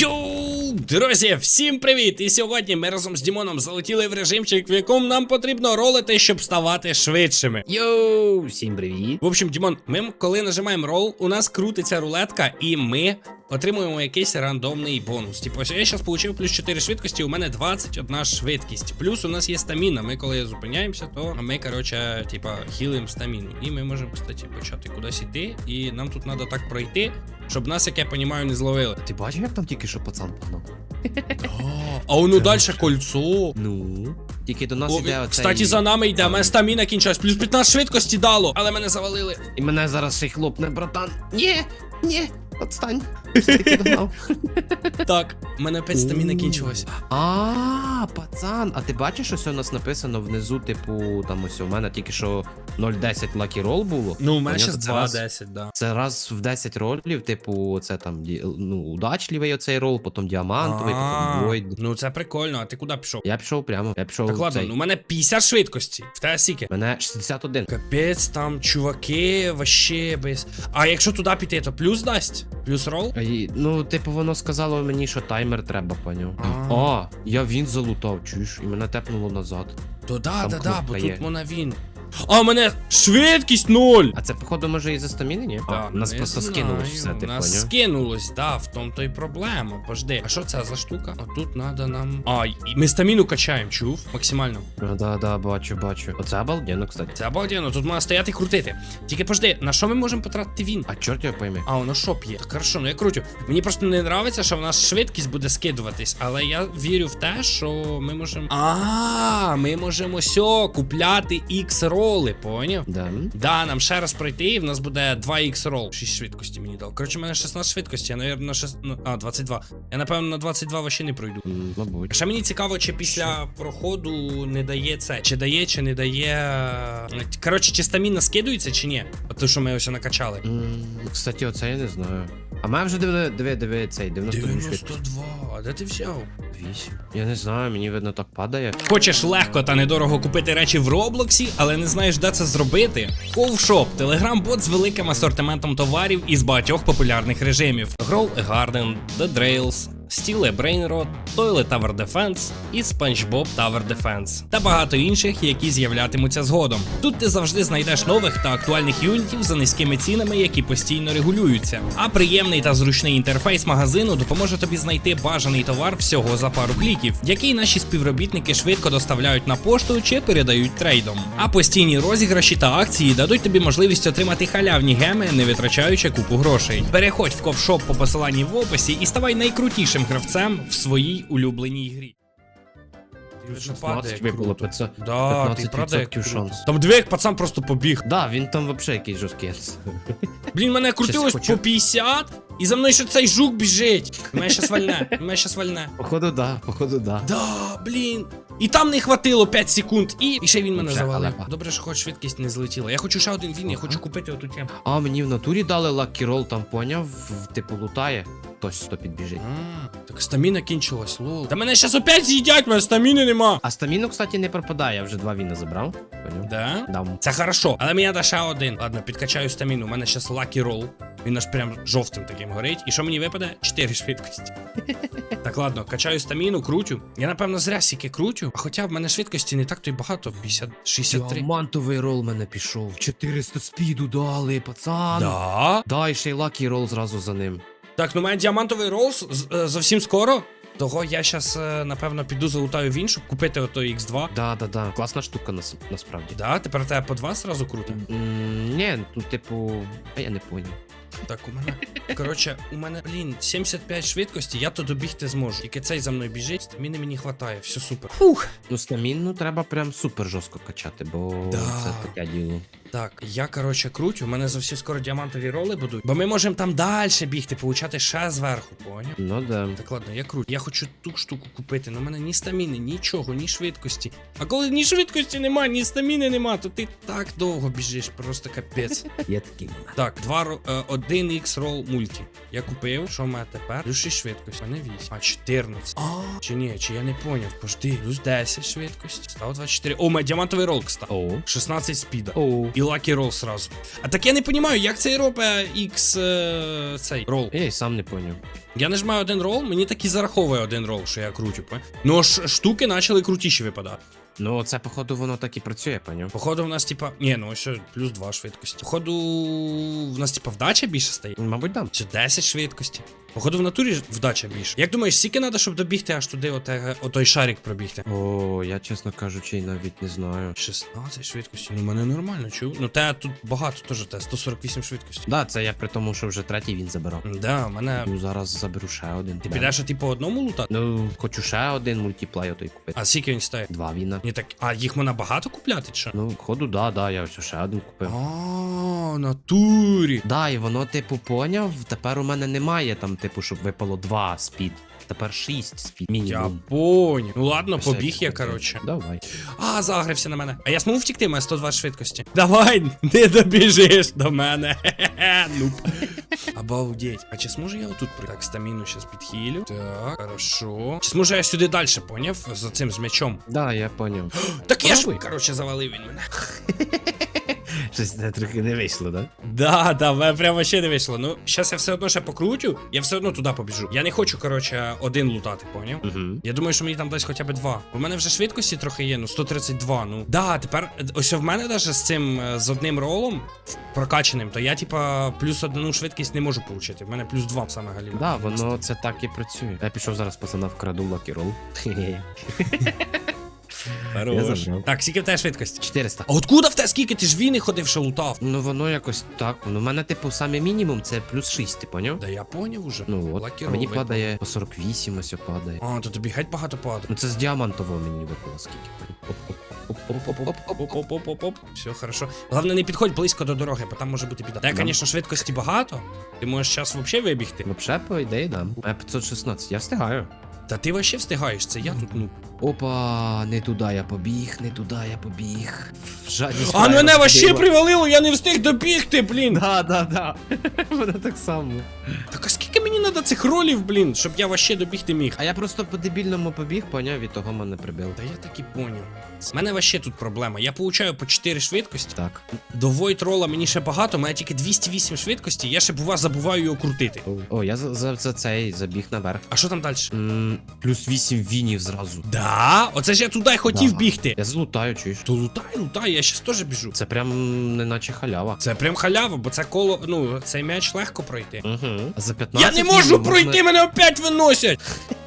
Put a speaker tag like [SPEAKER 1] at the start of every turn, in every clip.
[SPEAKER 1] Йоу, друзі, всім привіт! І сьогодні ми разом з Дімоном залетіли в режимчик, в якому нам потрібно ролити, щоб ставати швидшими.
[SPEAKER 2] Йоу, всім привіт.
[SPEAKER 1] В общем, Дімон, ми коли нажимаємо рол, у нас крутиться рулетка, і ми отримуємо якийсь рандомний бонус. Типу, я зараз отримав плюс 4 швидкості, у мене 21 швидкість. Плюс у нас є стаміна. Ми коли зупиняємося, то ми, коротше, типа, хілимо стаміну. І ми можемо, кстати, почати кудись йти. І нам тут треба так пройти, щоб нас, як я понімаю, не зловили.
[SPEAKER 2] Ти бачив, як там тільки що пацан погнав?
[SPEAKER 1] А воно далі кольцо.
[SPEAKER 2] Ну, тільки до нас
[SPEAKER 1] О,
[SPEAKER 2] іде оцей...
[SPEAKER 1] кстати, за нами йде, мене стаміна кінчалась. плюс 15 швидкості дало, але мене завалили.
[SPEAKER 2] І мене зараз ще й хлопне, братан. Ні, ні, отстань. Все-таки догнав.
[SPEAKER 1] Так, у мене опять стаміна кінчилась.
[SPEAKER 2] А, пацан, а ти бачиш, що ось у нас написано внизу, типу, там ось у мене тільки що 0,10 Lucky Roll було.
[SPEAKER 1] Ну, у мене
[SPEAKER 2] Понятно,
[SPEAKER 1] зараз
[SPEAKER 2] це раз-
[SPEAKER 1] 2-10, да.
[SPEAKER 2] Це раз в 10 ролів, типу, це там ді- ну, удачливий оцей рол, потім діамантовий,
[SPEAKER 1] А,
[SPEAKER 2] потім Void.
[SPEAKER 1] Ну це прикольно, а ти куди пішов?
[SPEAKER 2] Я пішов прямо, я пішов
[SPEAKER 1] Так ладно,
[SPEAKER 2] цей.
[SPEAKER 1] ну у мене 50 швидкості. В тебе скільки?
[SPEAKER 2] Мене 61.
[SPEAKER 1] Капець, там чуваки, вообще без. А якщо туди піти, то плюс дасть? Плюс рол?
[SPEAKER 2] Ну, типу, воно сказало мені, що таймер треба, поняв.
[SPEAKER 1] А.
[SPEAKER 2] А, я він залутав, чуєш, і мене тепнуло назад.
[SPEAKER 1] То да,
[SPEAKER 2] Там
[SPEAKER 1] да, да, бо
[SPEAKER 2] кнопка
[SPEAKER 1] тут
[SPEAKER 2] мона
[SPEAKER 1] вона він. А, у мене швидкість ноль!
[SPEAKER 2] А це, походу, може і за стаміни, ні?
[SPEAKER 1] Да,
[SPEAKER 2] а, нас
[SPEAKER 1] не
[SPEAKER 2] просто
[SPEAKER 1] знаю,
[SPEAKER 2] скинулось все, ти
[SPEAKER 1] Нас скинулось, да, в тому то й проблема. Пожди. А що це за штука? А тут надо нам. А, і ми стаміну качаємо, чув? Максимально.
[SPEAKER 2] А, Да, да, бачу, бачу. Оце обалденно, кстати.
[SPEAKER 1] Це обалденно, тут можна стояти і крутити. Тільки пожди, на що ми можемо потратити він?
[SPEAKER 2] А чорт його пойми.
[SPEAKER 1] А, воно шоп є. Так хорошо, ну я крутю. Мені просто не подобається, що в нас швидкість буде скидуватись, але я вірю в те, що ми можемо. А, ми можемо сьо купляти X роли, поняв?
[SPEAKER 2] Да.
[SPEAKER 1] Да, нам ще раз пройти, і в нас буде 2 X рол. 6 швидкості мені дав. Коротше, у мене 16 швидкості, я, навірно, на 6... ну, а, 22. Я, напевно, на 22 вообще не пройду.
[SPEAKER 2] М, Мабуть.
[SPEAKER 1] Ще мені цікаво, чи після проходу не дає це. Чи дає, чи не дає. е, Коротше, чи стаміна скидується, чи ні? От те, що ми ось накачали.
[SPEAKER 2] М, Кстати, оце я не знаю. А мене вже диви, диви, диви цей 92 швидкість.
[SPEAKER 1] 92, де ти взяв?
[SPEAKER 2] 8. Я не знаю, мені видно так падає.
[SPEAKER 1] Хочеш легко та недорого купити речі в Роблоксі, але не знаєш, де це зробити? Ковшоп телеграм-бот з великим асортиментом товарів із багатьох популярних режимів: Grow Garden, The Drails, Brain Rot, Toilet Tower Defense і SpongeBob Tower Defense та багато інших, які з'являтимуться згодом. Тут ти завжди знайдеш нових та актуальних юнітів за низькими цінами, які постійно регулюються. А приємний та зручний інтерфейс магазину допоможе тобі знайти бажаний товар всього за пару кліків, який наші співробітники швидко доставляють на пошту чи передають трейдом. А постійні розіграші та акції дадуть тобі можливість отримати халявні геми, не витрачаючи купу грошей. Переходь в ковшоп по посиланні в описі і ставай найкрутішим гравцем в своїй улюбленій грі. Він же
[SPEAKER 2] 16 випало
[SPEAKER 1] круто.
[SPEAKER 2] 500.
[SPEAKER 1] Да,
[SPEAKER 2] 15%
[SPEAKER 1] падає
[SPEAKER 2] шанс.
[SPEAKER 1] Там дві, пацан просто побіг.
[SPEAKER 2] Да, він там вообще якийсь жорсткий.
[SPEAKER 1] Блін, мене крутилось по 50, і за мною ще цей жук біжить. Мене щас вальне, мене щас вальне.
[SPEAKER 2] Походу, да, походу, да.
[SPEAKER 1] Да, блін. І там не хватило 5 секунд, і, і ще він мене завалив. Добре, що хоч швидкість не злетіла. Я хочу ще один він, я хочу купити оту тему.
[SPEAKER 2] А мені в натурі дали лакі рол, там поняв, типу лутає. Хтось хто підбіжить.
[SPEAKER 1] А, так стаміна кінчилась, лол. Та мене щас опять з'їдять, мене стаміни нема.
[SPEAKER 2] А стаміну, кстати, не пропадає, я вже два віна забрав. Поняв?
[SPEAKER 1] Да?
[SPEAKER 2] Дам.
[SPEAKER 1] Це хорошо, але мені треба ще один. Ладно, підкачаю стаміну. У мене щас лакі рол. Він аж прям жовтим таким горить. І що мені випаде? 4 швидкості. так, ладно, качаю стаміну, крутю. Я напевно зря сіки крутю. А хоча в мене швидкості не так то й багато. 50, 63.
[SPEAKER 2] Діамантовий рол мене пішов. 400 спіду дали, пацан.
[SPEAKER 1] Да?
[SPEAKER 2] Да, і ще й лакі рол зразу за ним.
[SPEAKER 1] Так, ну мене діамантовий рол з- з- е, зовсім скоро. Того я щас, е, напевно, піду залутаю він, щоб купити ото X2.
[SPEAKER 2] Да, да, да. Класна штука нас, насправді.
[SPEAKER 1] Да, тепер тебе по два зразу круто.
[SPEAKER 2] Ні, ну типу. А я не поняв.
[SPEAKER 1] Так, у мене. Коротше, у мене, блін, 75 швидкості, я то добігти зможу. Тільки цей за мною біжить, стаміни мені хватає, все супер. Фух.
[SPEAKER 2] Ну, стамінну треба прям супер жорстко качати, бо
[SPEAKER 1] Да.
[SPEAKER 2] це таке діло.
[SPEAKER 1] Так, я, коротше, крутю, у мене зовсім скоро діамантові роли будуть. Бо ми можемо там далі бігти, получати ще зверху, поняв?
[SPEAKER 2] Ну да.
[SPEAKER 1] Так, ладно, я крут. Я хочу ту штуку купити. але в мене ні стаміни, нічого, ні швидкості. А коли ні швидкості нема, ні стаміни нема, то ти так довго біжиш, просто капець.
[SPEAKER 2] Є такий.
[SPEAKER 1] Так, два ро- е, од- 1x roll мульті. Я купив, що в мене тепер? Плюс 6 швидкості. У мене 8. А, 14. А, чи ні, чи я не поняв. Пожди, плюс 10 швидкості. Стало 24. О, у мене діамантовий рол, кстати.
[SPEAKER 2] О.
[SPEAKER 1] 16 спіда.
[SPEAKER 2] О.
[SPEAKER 1] І лакі рол сразу. А так я не розумію, як цей робить X е, цей рол.
[SPEAKER 2] Я й сам не поняв.
[SPEAKER 1] Я нажимаю один рол, мені так і зараховує один рол, що я крутю. Ну ж штуки почали крутіші випадати.
[SPEAKER 2] Ну, це, походу, воно так і працює, поняв.
[SPEAKER 1] Походу, в нас, типа. Ні, ну ось плюс 2 швидкості. Походу, в нас, типа, вдача більше стає.
[SPEAKER 2] Мабуть, дам.
[SPEAKER 1] Чи 10 швидкості. Походу, в натурі вдача більше. Як думаєш, скільки треба, щоб добігти аж туди, оте, отой шарик пробігти?
[SPEAKER 2] О, я, чесно кажучи, навіть не знаю.
[SPEAKER 1] 16 швидкості. Ну, мене нормально, чув. Ну, те тут багато теж, те 148 швидкості.
[SPEAKER 2] Да, це я при тому, що вже третій він забирав.
[SPEAKER 1] Да, мене.
[SPEAKER 2] Ну, зараз заберу ще один.
[SPEAKER 1] Ти
[SPEAKER 2] Да.
[SPEAKER 1] підеш, а ти по одному лутати?
[SPEAKER 2] Ну, хочу ще один мультиплеєр той купити.
[SPEAKER 1] А скільки він стає?
[SPEAKER 2] Два віна.
[SPEAKER 1] Ні, так. А їх можна багато купляти, чи?
[SPEAKER 2] Ну, ходу, да, да, я ось ще один купив.
[SPEAKER 1] А, натурі.
[SPEAKER 2] Да, і воно, типу, поняв. Тепер у мене немає там, типу, щоб випало два спід. Тепер шість спід.
[SPEAKER 1] Я поняв. Ну ладно,
[SPEAKER 2] Ось
[SPEAKER 1] побіг я, коротше.
[SPEAKER 2] Давай.
[SPEAKER 1] А, загрився на мене. А я змогу втікти, має 120 швидкості. Давай, не добіжиш до мене. Хе-хе, Обалдеть. А чи зможу я отут пройти? Так, стаміну щас підхилю. Так, хорошо. Чи зможу я сюди далі, поняв? За цим з м'ячом.
[SPEAKER 2] Да, я поняв.
[SPEAKER 1] Так я ж, коротше, завалив він мене.
[SPEAKER 2] Щось не трохи не вийшло, да?
[SPEAKER 1] Да, да, в мене прямо ще не вийшло. Ну, зараз я все одно ще покрутю, я все одно туди побіжу. Я не хочу, коротше, один лутати, поняв?
[SPEAKER 2] Угу.
[SPEAKER 1] Я думаю, що мені там дасть хоча б два. У мене вже швидкості трохи є, ну 132. Ну да, тепер ось в мене даже з цим е, з одним ролом прокачаним, то я типа плюс одну швидкість не можу получити. В мене плюс два саме галімо.
[SPEAKER 2] Да, воно це так і працює. Я пішов зараз пацана вкраду лакі рол. Я
[SPEAKER 1] Хорош.
[SPEAKER 2] забрав.
[SPEAKER 1] Так, скільки в тебе швидкості?
[SPEAKER 2] 400.
[SPEAKER 1] А откуда в тебе скільки? Ти ж війни ходив, що лутав?
[SPEAKER 2] Ну воно якось так. Ну, в мене, типу, саме мінімум це плюс 6, ти поняв?
[SPEAKER 1] Да я поняв уже.
[SPEAKER 2] Ну от. А мені падає по 48, ось падає.
[SPEAKER 1] А, то тобі геть багато падає.
[SPEAKER 2] Ну це з діамантового мені випало скільки.
[SPEAKER 1] Оп-оп-оп-оп. Все хорошо. Головне, не підходь близько до дороги, бо там може бути біда. Та,
[SPEAKER 2] Да.
[SPEAKER 1] звісно, швидкості багато. Ти можеш зараз взагалі вибігти.
[SPEAKER 2] Вообще, по ідеї, дам. А 516, я встигаю.
[SPEAKER 1] Та ти вообще встигаєш, це я тут, ну.
[SPEAKER 2] Опа, не туди я побіг, не туди я побіг. Жадність
[SPEAKER 1] А мене вообще привалило, я не встиг добігти, блін.
[SPEAKER 2] Да, да, да. Мене так само.
[SPEAKER 1] Так а скільки мені треба цих ролів, блін, щоб я вообще добігти міг?
[SPEAKER 2] А я просто по дебільному побіг, поняв, від того мене прибив.
[SPEAKER 1] Та я так і поняв. У мене вообще тут проблема. Я получаю по 4 швидкості.
[SPEAKER 2] Так.
[SPEAKER 1] До Void рола мені ще багато, у мене тільки 208 швидкості, я ще бува забуваю його крутити.
[SPEAKER 2] О, О, я за, за, за цей забіг наверх.
[SPEAKER 1] А що там далі?
[SPEAKER 2] М, плюс 8 вінів зразу.
[SPEAKER 1] Да, оце ж я туди хотів
[SPEAKER 2] Да.
[SPEAKER 1] бігти.
[SPEAKER 2] Я злутаю, чуєш?
[SPEAKER 1] То лутай, лутай, я щас теж біжу.
[SPEAKER 2] Це прям неначе халява.
[SPEAKER 1] Це прям халява, бо це коло, ну, цей м'яч легко пройти.
[SPEAKER 2] Угу. За 15
[SPEAKER 1] Я не можу
[SPEAKER 2] вінів
[SPEAKER 1] пройти,
[SPEAKER 2] можна-
[SPEAKER 1] мене опять виносять.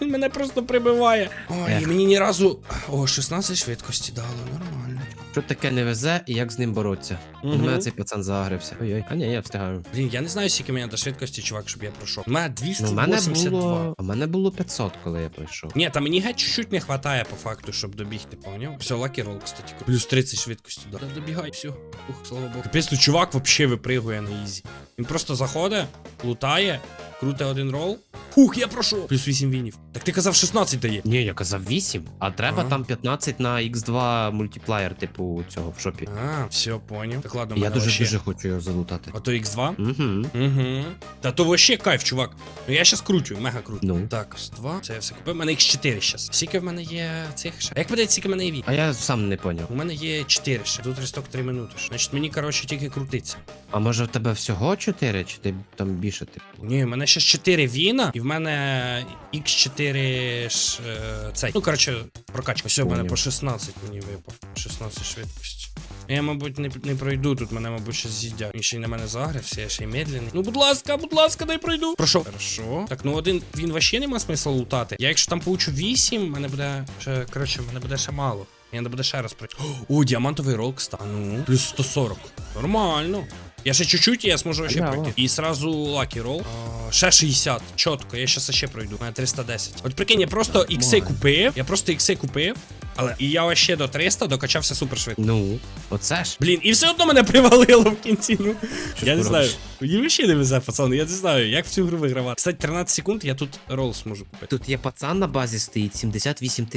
[SPEAKER 1] мене просто прибиває. Ой,
[SPEAKER 2] Ех.
[SPEAKER 1] мені ні разу. О, 16 швидкості дало, нормально.
[SPEAKER 2] Що таке не везе і як з ним боротися? У мене цей пацан загрився. Ой-ой. А ні, я встигаю.
[SPEAKER 1] Блін, я не знаю, скільки мені до швидкості, чувак, щоб я пройшов. У мене
[SPEAKER 2] Ну, у мене
[SPEAKER 1] 282.
[SPEAKER 2] було. У мене було 500, коли я пройшов.
[SPEAKER 1] Ні, та мені геть чуть-чуть не хватає по факту, щоб добігти, поняв? Все, лакі рол, кстати. Плюс 30 швидкості, да. Добігай, все. Ух, слава Богу. Капець, тут чувак вообще випригує на ізі. Він просто заходить, лутає, крутить один рол. Фух, я пройшов. Плюс 8 вінів. Так ти казав 16 дає.
[SPEAKER 2] Ні, я казав 8, а треба
[SPEAKER 1] Ага.
[SPEAKER 2] там 15 на X2 мультиплеєр, типу, цього в шопі.
[SPEAKER 1] А, все, поняв. Так ладно,
[SPEAKER 2] Я
[SPEAKER 1] мене
[SPEAKER 2] дуже
[SPEAKER 1] вообще...
[SPEAKER 2] дуже хочу його залутати.
[SPEAKER 1] А то X2?
[SPEAKER 2] Угу.
[SPEAKER 1] Угу. Та то вообще кайф, чувак. Ну я щас кручу, мега кручу.
[SPEAKER 2] Ну.
[SPEAKER 1] Так, X2. Це я все купив. У мене X4 щас. Скільки в мене є цих ще? А Як буде, скільки в мене є від?
[SPEAKER 2] А я сам не поняв.
[SPEAKER 1] У мене є 4 ще. Тут ресток 3 минути. Значить, мені, коротше, тільки крутиться.
[SPEAKER 2] А може в тебе всього 4, чи ти там більше типу?
[SPEAKER 1] Ні, в мене ще 4 віна, і в мене X4 ж, е, цей. Ну, коротше, прокачка. Все, в мене по 16 мені випав. 16 швидкості. Я, мабуть, не, не пройду тут, мене, мабуть, ще з'їдять. Він ще й на мене загрився, я ще й медленний. Ну, будь ласка, будь ласка, дай пройду. Пройшов. Хорошо. Так, ну один він вообще нема смисла лутати. Я якщо там получу 8, мене буде ще, коротше, мене буде ще мало. Я не буде ще раз пройти. О, діамантовий рол, кстати. Ну, плюс 140. Нормально. Я ще чуть-чуть, я зможу ще пройти. І сразу лакі рол. А, ще 60. Чітко, я щас ще пройду. Мене 310. От прикинь, я просто ікси купив. Я просто ікси купив. Але і я ще до 300 докачався супер швидко.
[SPEAKER 2] Ну, оце ж.
[SPEAKER 1] Блін, і все одно мене привалило в кінці. Ну
[SPEAKER 2] Що
[SPEAKER 1] я не знаю. Мені ще не везе, пацани. Я не знаю, як в цю гру вигравати. Кстати, 13 секунд, я тут рол зможу купити.
[SPEAKER 2] Тут є пацан на базі стоїть 78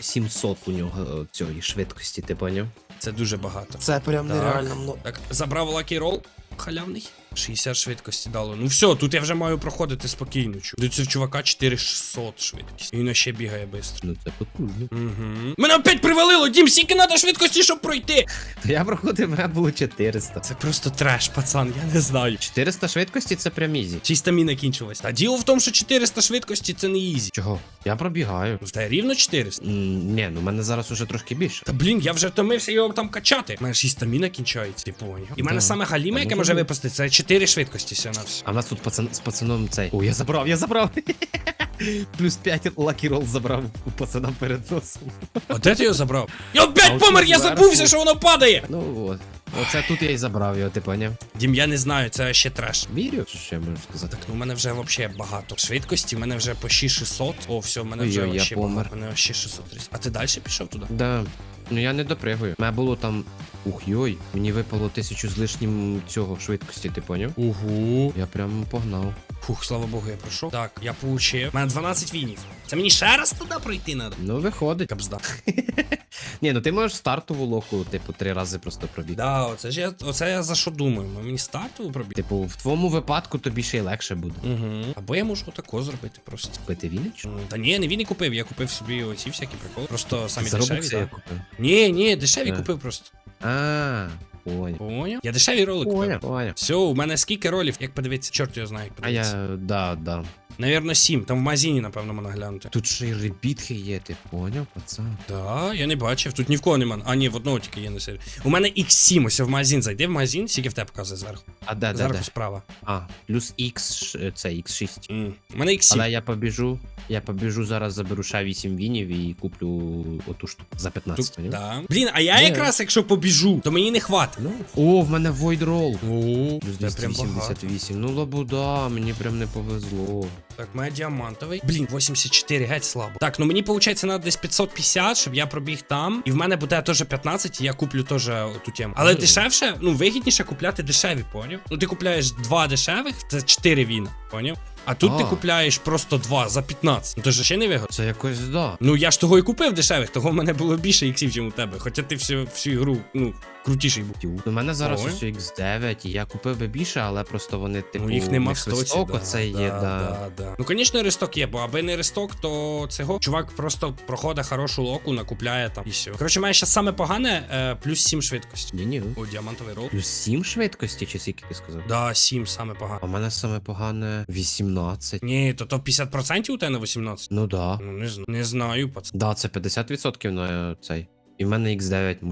[SPEAKER 2] 700 у нього е, цієї швидкості, ти поняв?
[SPEAKER 1] Це дуже багато.
[SPEAKER 2] Це прям
[SPEAKER 1] Так.
[SPEAKER 2] ну.
[SPEAKER 1] Так, забрав лакі рол. Халявний. 60 швидкості дало. Ну все, тут я вже маю проходити спокійно. До цього чувака 4600 швидкість. І він ще бігає швидко.
[SPEAKER 2] Ну це потужно.
[SPEAKER 1] Угу. Мене опять привалило, Дім, скільки треба швидкості, щоб пройти.
[SPEAKER 2] То я проходив, мене було 400.
[SPEAKER 1] Це просто треш, пацан, я не знаю.
[SPEAKER 2] 400 швидкості це прям ізі.
[SPEAKER 1] Чиста міна кінчилась. Та діло в тому, що 400 швидкості це не ізі.
[SPEAKER 2] Чого? Я пробігаю.
[SPEAKER 1] В тебе рівно 400.
[SPEAKER 2] М, Ні, ну в мене зараз уже трошки більше.
[SPEAKER 1] Та блін, я вже втомився його там качати. У мене ж і стаміна кінчається, ти поняв. І в мене саме галіме,
[SPEAKER 2] Та
[SPEAKER 1] яке
[SPEAKER 2] ну,
[SPEAKER 1] може випасти, це 4 швидкості все на все.
[SPEAKER 2] А в нас тут пацан з пацаном цей. О, я забрав, я забрав. Плюс 5 лакі рол забрав у пацана перед носом.
[SPEAKER 1] А де ти його забрав? Я опять помер, я забувся, що воно падає.
[SPEAKER 2] Ну от. Оце тут я і забрав його, ти поняв?
[SPEAKER 1] Дім, я не знаю, це ще треш.
[SPEAKER 2] Вірю, що ще можу сказати.
[SPEAKER 1] Так, ну у мене вже взагалі багато швидкості, у мене вже по 6600. О, все, у мене вже
[SPEAKER 2] я
[SPEAKER 1] вообще
[SPEAKER 2] помер.
[SPEAKER 1] багато. У мене ще 630. А ти далі пішов туди?
[SPEAKER 2] Да. Ну я не допригую. У мене було там. Ух йой, мені випало тисячу з лишнім цього швидкості, ти поняв?
[SPEAKER 1] Угу.
[SPEAKER 2] Я прям погнав.
[SPEAKER 1] Фух, слава Богу, я пройшов. Так, я получив. У мене 12 вінів. Це мені ще раз туди пройти треба.
[SPEAKER 2] Ну виходить.
[SPEAKER 1] Капзда.
[SPEAKER 2] Ні, ну ти можеш стартову локу, типу, три рази просто пробігти.
[SPEAKER 1] Да, оце ж я, оце я за що думаю. Мені стартову пробіг.
[SPEAKER 2] Типу, в твоєму випадку тобі ще й легше буде.
[SPEAKER 1] Угу. Або я можу отако зробити просто.
[SPEAKER 2] Пити вінич?
[SPEAKER 1] Та ні, не він і купив, я купив собі оці всякі приколи. Просто самі
[SPEAKER 2] Заробок
[SPEAKER 1] дешеві. Ні, ні, дешеві
[SPEAKER 2] Е.
[SPEAKER 1] купив просто.
[SPEAKER 2] А, поняв.
[SPEAKER 1] Поняв? Я дешеві ролики. купив.
[SPEAKER 2] Поняв, поняв.
[SPEAKER 1] Все, у мене скільки ролів, як подивитися, чорт його знає, як
[SPEAKER 2] А
[SPEAKER 1] подивитися.
[SPEAKER 2] я, да, да.
[SPEAKER 1] Навірно, сім. Там в магазині, напевно, можна глянути.
[SPEAKER 2] Тут ще й ребітки є, ти поняв, пацан?
[SPEAKER 1] Да, я не бачив. Тут ні в кого нема. А, ні, в одного тільки є на серії. У мене X7, ось в магазин зайди в магазин, скільки в тебе показує зверху.
[SPEAKER 2] А де, де,
[SPEAKER 1] Зверху
[SPEAKER 2] де?
[SPEAKER 1] справа.
[SPEAKER 2] А, плюс X, ш- це X6.
[SPEAKER 1] М, У мене X7.
[SPEAKER 2] Але я побіжу, я побіжу зараз заберу ще 8 вінів і куплю оту штуку за 15,
[SPEAKER 1] Тут,
[SPEAKER 2] поняв?
[SPEAKER 1] да. Блін, а я
[SPEAKER 2] Де?
[SPEAKER 1] якраз, якщо побіжу, то мені не хватить.
[SPEAKER 2] Ну. О, в мене Void Roll. Плюс
[SPEAKER 1] прям багато.
[SPEAKER 2] 288. Ну лабуда, мені прям не повезло.
[SPEAKER 1] Так, моя діамантовий. Блін, 84, геть слабо. Так, ну мені виходить, треба десь 550, щоб я пробіг там. І в мене буде теж 15, і я куплю теж ту тему. Але дешевше, ну вигідніше купляти дешеві, поняв? Ну ти купляєш два дешевих, це 4 віна, поняв? А тут ти купляєш просто два за 15. Ну то ж ще не вигодно.
[SPEAKER 2] Це якось да.
[SPEAKER 1] Ну я ж того і купив дешевих, того в мене було більше іксів, ніж у тебе. Хоча ти всю, всю ігру, ну, крутіший був.
[SPEAKER 2] У мене зараз
[SPEAKER 1] Ой.
[SPEAKER 2] ось X9, і я купив би більше, але просто вони, типу,
[SPEAKER 1] ну їх нема в стоці.
[SPEAKER 2] високо, це є, да.
[SPEAKER 1] да, да. Ну, звісно, ресток є, бо аби не ресток, то цього чувак просто проходить хорошу локу, накупляє там і все. Коротше, має ще саме погане, е, плюс 7 швидкості.
[SPEAKER 2] Ні-ні.
[SPEAKER 1] О, діамантовий рол.
[SPEAKER 2] Плюс 7 швидкості, чи скільки ти сказав?
[SPEAKER 1] Да, 7 саме погане.
[SPEAKER 2] А в мене саме погане 18.
[SPEAKER 1] Ні, то то 50% у тебе на 18?
[SPEAKER 2] Ну да.
[SPEAKER 1] Ну, не, зна- не знаю, пацан.
[SPEAKER 2] Да, це 50% на е, цей. І в мене X9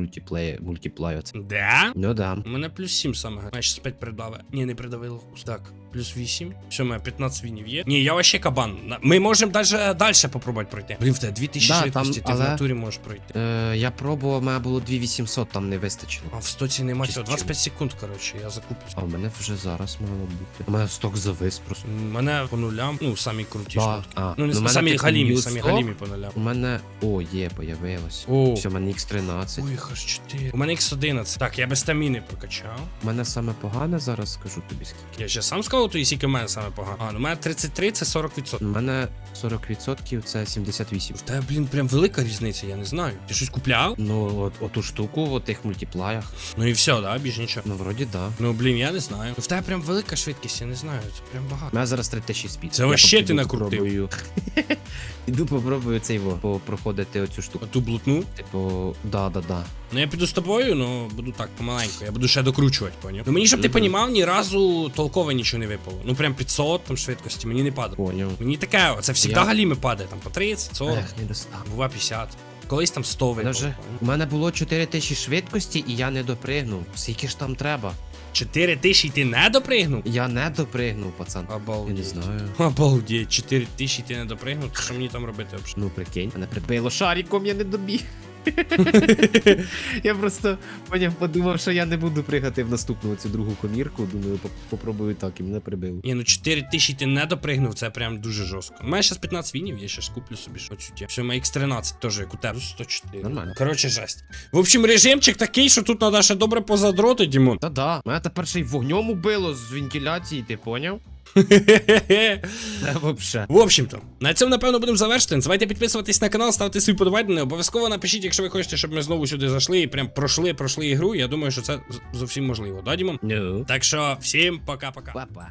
[SPEAKER 2] мультиплеє. Це.
[SPEAKER 1] Де?
[SPEAKER 2] Ну да.
[SPEAKER 1] У мене плюс 7 саме. Значить, ще 5 придаве. Ні, не придавило. Так, плюс 8. Все, у мене 15 вінів є. Ні, я вообще кабан. Ми можемо даже далі попробувати пройти. Блін, в тебе 2000
[SPEAKER 2] Да,
[SPEAKER 1] швидкості,
[SPEAKER 2] там,
[SPEAKER 1] ти в натурі можеш пройти.
[SPEAKER 2] Е, я пробував, в мене було 2800, там не вистачило.
[SPEAKER 1] А в стоці нема цього. 25 секунд, коротше, я закуплюсь.
[SPEAKER 2] А в мене вже зараз мало бути. У мене сток завис просто.
[SPEAKER 1] М, Мене по нулям, ну, самі круті
[SPEAKER 2] Да.
[SPEAKER 1] шмотки.
[SPEAKER 2] А,
[SPEAKER 1] Ну, не
[SPEAKER 2] ну, мене
[SPEAKER 1] самі
[SPEAKER 2] типу
[SPEAKER 1] галімі, самі галімі по нулям.
[SPEAKER 2] У мене. О, є, появилось.
[SPEAKER 1] О,
[SPEAKER 2] Все, у мене X13.
[SPEAKER 1] ой, аж 4. У мене X11. Так, я без стаміни прокачав.
[SPEAKER 2] У мене саме погане зараз скажу тобі скільки.
[SPEAKER 1] Я ще сам сказав, то і скільки в мене саме погано. А, ну у мене 33 це 40%.
[SPEAKER 2] У мене 40% це 78.
[SPEAKER 1] В тебе, блін, прям велика різниця, я не знаю. Ти щось купляв?
[SPEAKER 2] Ну, от, оту штуку в тих мультиплаях.
[SPEAKER 1] Ну і все, да, більш нічого.
[SPEAKER 2] Ну, вроді да.
[SPEAKER 1] Ну, блін, я не знаю. В тебе прям велика швидкість, я не знаю. Це прям
[SPEAKER 2] У мене зараз 3000 спід.
[SPEAKER 1] Це вообще ти накрутив.
[SPEAKER 2] Іду попробую цей во, проходити оцю штуку.
[SPEAKER 1] А ту блутну.
[SPEAKER 2] Типу, да, да, да.
[SPEAKER 1] Ну я піду з тобою, ну буду так помаленьку. Я буду ще докручувати, поняв. Ну мені, щоб ти понімав, ні разу толково нічого не випало. Ну прям 500 там швидкості, мені не падало.
[SPEAKER 2] Поняв.
[SPEAKER 1] Мені таке, це завжди
[SPEAKER 2] Я-
[SPEAKER 1] галіми падає, там по 30, 40,
[SPEAKER 2] Ех, не достав.
[SPEAKER 1] бува 50. Колись там 100
[SPEAKER 2] Мене
[SPEAKER 1] випало.
[SPEAKER 2] вже... У мене було 4000 швидкості, і я не допригнув. Скільки ж там треба?
[SPEAKER 1] 4 тисячі ти не допригнув?
[SPEAKER 2] Я не допригнув, пацан. Я не знаю.
[SPEAKER 1] Обалдеть, 4 тисячі ти не допригнув, що мені там робити взагалі?
[SPEAKER 2] Ну, прикинь, мене прибило шариком, я не добіг. я просто поняв, подумав, що я не буду пригати в наступну цю другу комірку. Думаю, попробую так, і мене прибило.
[SPEAKER 1] Ні, ну 4 тисячі ти не допригнув, це прям дуже жорстко. У мене зараз 15 вінів, я ще куплю собі оцю тему. Все, має X13 теж, як у тебе. 104.
[SPEAKER 2] Нормально.
[SPEAKER 1] Коротше, жесть. В общем, режимчик такий, що тут треба ще добре позадроти, Дімон.
[SPEAKER 2] Та да, мене тепер ще й вогнем убило з вентиляції, ти поняв?
[SPEAKER 1] В общем-то, на цьому напевно будемо завершити. Не забувайте підписуватись на канал, ставте свої подобайдени. Обов'язково напишіть, якщо ви хочете, щоб ми знову сюди зайшли і прям пройшли, пройшли ігру. Я думаю, що це зовсім можливо. Да, Дімон?
[SPEAKER 2] Ну,
[SPEAKER 1] Так що всім пока-пока.
[SPEAKER 2] папа.